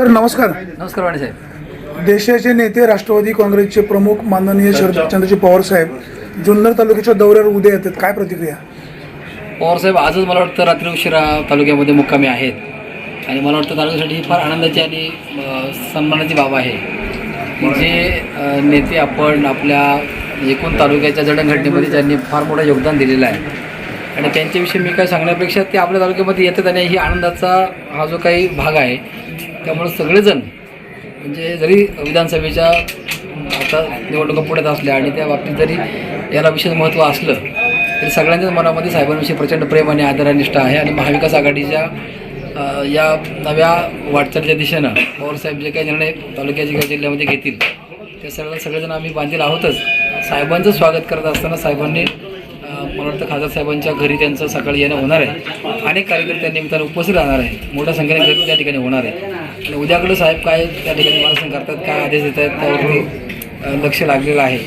तर नमस्कार. नमस्कार वाणी साहेब. देशाचे नेते राष्ट्रवादी काँग्रेसचे प्रमुख माननीय शरदचंद्रजी पवार साहेब जुन्नर तालुक्याच्या दौऱ्यावर उद्या येतात. काय प्रतिक्रिया? पवार साहेब आजच मला वाटतं रात्री उशिरा तालुक्यामध्ये मुक्कामी आहेत. आणि मला वाटतं तालुक्यासाठी ही फार आनंदाची आणि सन्मानाची बाब आहे. की जे नेते आपण आपल्या एकूण तालुक्याच्या जडणघडणीमध्ये ज्यांनी फार मोठं योगदान दिलेलं आहे. आणि त्यांच्याविषयी मी काय सांगण्यापेक्षा ते आपल्या तालुक्यामध्ये येतात आणि ही आनंदाचा हा जो काही भाग आहे त्यामुळं सगळेजण म्हणजे जरी विधानसभेच्या आता निवडणुका पुढ्यात असल्या आणि त्या बाबतीत जरी याला विशेष महत्त्व असलं तरी सगळ्यांच्याच मनामध्ये साहेबांविषयी प्रचंड प्रेम आणि आदर आणि निष्ठा आहे आणि महाविकास आघाडीच्या या नव्या वाटचालीच्या दिशेनं पवारसाहेब जे काही निर्णय तालुक्याच्या किंवा जिल्ह्यामध्ये घेतील ते सगळं सगळेजण आम्ही बांधील आहोतच. साहेबांचं स्वागत करत असताना साहेबांनी मला वाटतं खासदार साहेबांच्या घरी त्यांचं सकाळी येणं होणार आहे. अनेक कार्यकर्ते निमित्तानं उपस्थित राहणार आहे. मोठ्या संख्येने गर्दी त्या ठिकाणी होणार आहे. आणि उद्याकडे साहेब काय त्या ठिकाणी मार्गदर्शन करतात काय आदेश देत आहेत त्यावरती लक्ष लागलेलं आहे.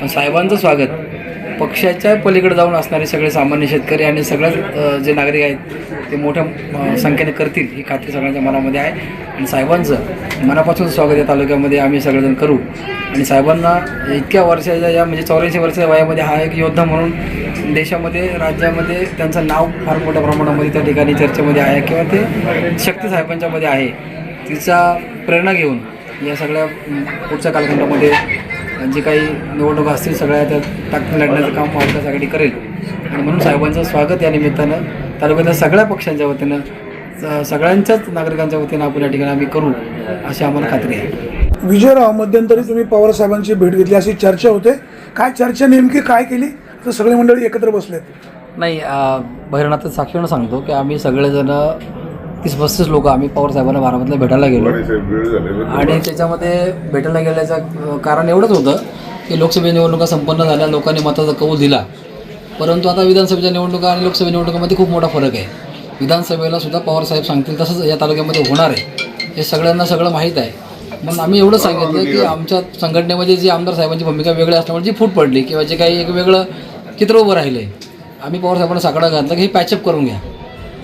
पण साहेबांचं स्वागत. पक्षाच्या पलीकडे जाऊन असणारे सगळे सामान्य शेतकरी आणि सगळ्याच जे नागरिक आहेत ते मोठ्या संख्येने करतील ही खात्री सगळ्यांच्या मनामध्ये आहे. आणि साहेबांचं मनापासून स्वागत या तालुक्यामध्ये आम्ही सगळेजण करू. आणि साहेबांना इतक्या वर्षाच्या या म्हणजे चौऱ्याऐंशी वर्षाच्या वयामध्ये हा एक योद्धा म्हणून देशामध्ये राज्यामध्ये त्यांचं नाव फार मोठ्या प्रमाणामध्ये त्या ठिकाणी चर्चेमध्ये आहे किंवा ते शक्ती साहेबांच्यामध्ये आहे. तिचा प्रेरणा घेऊन या सगळ्या पुढच्या कालखंडामध्ये जे काही निवडणुका असतील सगळ्या त्या टाकून लढण्याचं काम महाविकास आघाडी करेल. आणि म्हणून साहेबांचं स्वागत या निमित्तानं तालुक्यातल्या सगळ्या पक्षांच्या वतीनं सगळ्यांच्याच नागरिकांच्या वतीनं आपण या ठिकाणी आम्ही करू अशी आम्हाला खात्री आहे. विजयराव मध्यंतरी तुम्ही पवार साहेबांची भेट घेतली अशी चर्चा होते. काय चर्चा नेमकी काय केली? तर सगळी मंडळी एकत्र बसलेत. नाही बहिरणात साक्षीनं सांगतो की आम्ही सगळेजण तीस पस्तीस लोक आम्ही पवार साहेबांना बारामतीला भेटायला गेलो. आणि त्याच्यामध्ये भेटायला गेल्याचं कारण एवढंच होतं की लोकसभा निवडणुका संपन्न झाल्या लोकांनी मताचा कौल दिला. परंतु आता विधानसभेच्या निवडणुका आणि लोकसभा निवडणुकामध्ये खूप मोठा फरक आहे. विधानसभेला सुद्धा पवार साहेब सांगतील तसंच या तालुक्यामध्ये होणार आहे. हे सगळ्यांना सगळं माहीत आहे. म्हणून आम्ही एवढं सांगितलं की आमच्या संघटनेमध्ये जी आमदार साहेबांची भूमिका वेगळी असल्यामुळे जी फूट पडली किंवा जे काही एक वेगळं चित्र उभं राहिलं आहे आम्ही पवार साहेबांना साकडा घातला की हे पॅचअप करून घ्या.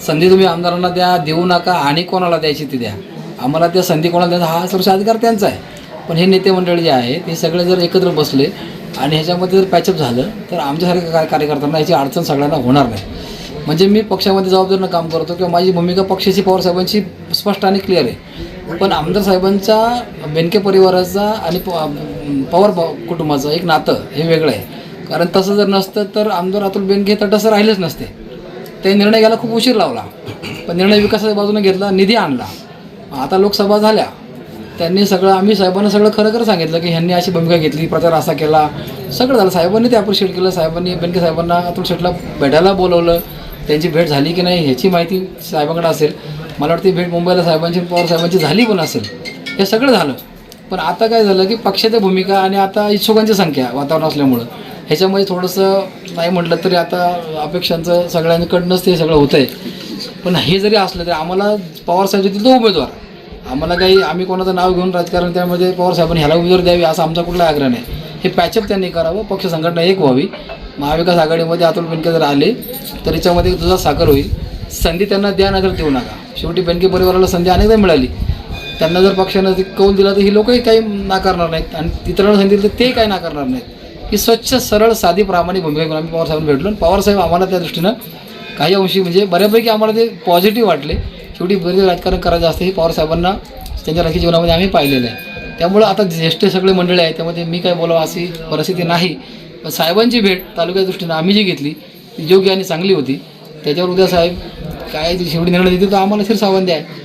संधी तुम्ही आमदारांना द्या देऊ नका आणि कोणाला द्यायची ती द्या. आम्हाला त्या संधी कोणाला द्यायचा हा सर्व अधिकार त्यांचा आहे. पण हे नेते मंडळ जे आहे ते सगळे जर एकत्र बसले आणि ह्याच्यामध्ये जर पॅचअप झालं तर आमच्यासारख्या काय कार्यकर्त्यांना याची अडचण सगळ्यांना होणार नाही. म्हणजे मी पक्षामध्ये जबाबदारीनं काम करतो किंवा माझी भूमिका पक्षाची पवारसाहेबांची स्पष्ट आणि क्लिअर आहे. पण आमदार साहेबांचा बेनके परिवाराचा आणि प- पवार कुटुंबाचं एक नातं हे वेगळं आहे. कारण तसं जर नसतं तर आमदार अतुल बेनके तटस्थ राहिलेच नसते. ते निर्णय घ्यायला खूप उशीर लावला. पण निर्णय विकासाच्या बाजूने घेतला निधी आणला. आता लोकसभा झाल्या. त्यांनी सगळं आम्ही साहेबांना सगळं खरं खरं सांगितलं की ह्यांनी अशी भूमिका घेतली प्रचार असा केला. सगळं झालं. साहेबांनी ते अप्रिशिएट केलं. साहेबांनी बेनके साहेबांना अतुल शेटला भेटायला बोलवलं. त्यांची भेट झाली की नाही ह्याची माहिती साहेबांकडे असेल. मला वाटतं भेट मुंबईला साहेबांची पवार साहेबांची झाली पण असेल. हे सगळं झालं. पण आता काय झालं की पक्षाच्या भूमिका आणि आता इच्छुकांची संख्या वातावरण असल्यामुळं. ह्याच्यामध्ये थोडंसं नाही म्हटलं तरी आता अपेक्षांचं सगळ्यांकडनंच ते सगळं होतं आहे पण हे जरी असलं तरी आम्हाला पवार साहेब तिथं उमेदवार. आम्हाला काही आम्ही कोणाचं नाव घेऊन राजकारण त्यामध्ये पवारसाहेबांनी ह्याला उमेदवार द्यावी असा आमचा कुठला आग्रह नाही. हे पॅचअप त्यांनी करावं पक्ष संघटना एक व्हावी. महाविकास आघाडीमध्ये अतुल बेनके जर आले तर याच्यामध्ये तुझा साखर होईल. संधी त्यांना द्या नगर देऊ नका. शेवटी बेनके परिवाराला संधी अनेकदा मिळाली. त्यांना जर पक्षानं ते कौल दिला तर ही लोकही काही नाकारणार नाहीत. आणि इतरांना संधी दिली तर ते काही नाकारणार नाहीत. की स्वच्छ सरळ साधी प्रामाणिक भूमिका घेऊन आम्ही पवारसाहेबांना भेटलो. आणि पवारसाहेब आम्हाला त्या दृष्टीनं काही अंशी म्हणजे बऱ्यापैकी आम्हाला ते पॉझिटिव्ह वाटले. शेवटी बरेच राजकारण करायचं असतं हे पवार साहेबांना त्यांच्या राजकीय जीवनामध्ये आम्ही पाहिलेलं आहे. त्यामुळं आता ज्येष्ठ सगळे मंडळी आहेत त्यामध्ये मी काय बोलावं अशी परिस्थिती नाही. पण साहेबांची भेट तालुक्याच्या दृष्टीनं आम्ही जी घेतली ती योग्य आणि चांगली होती. त्याच्यावर उद्या साहेब काय शेवटी निर्णय देतील तर आम्हाला शिर सावंत आहे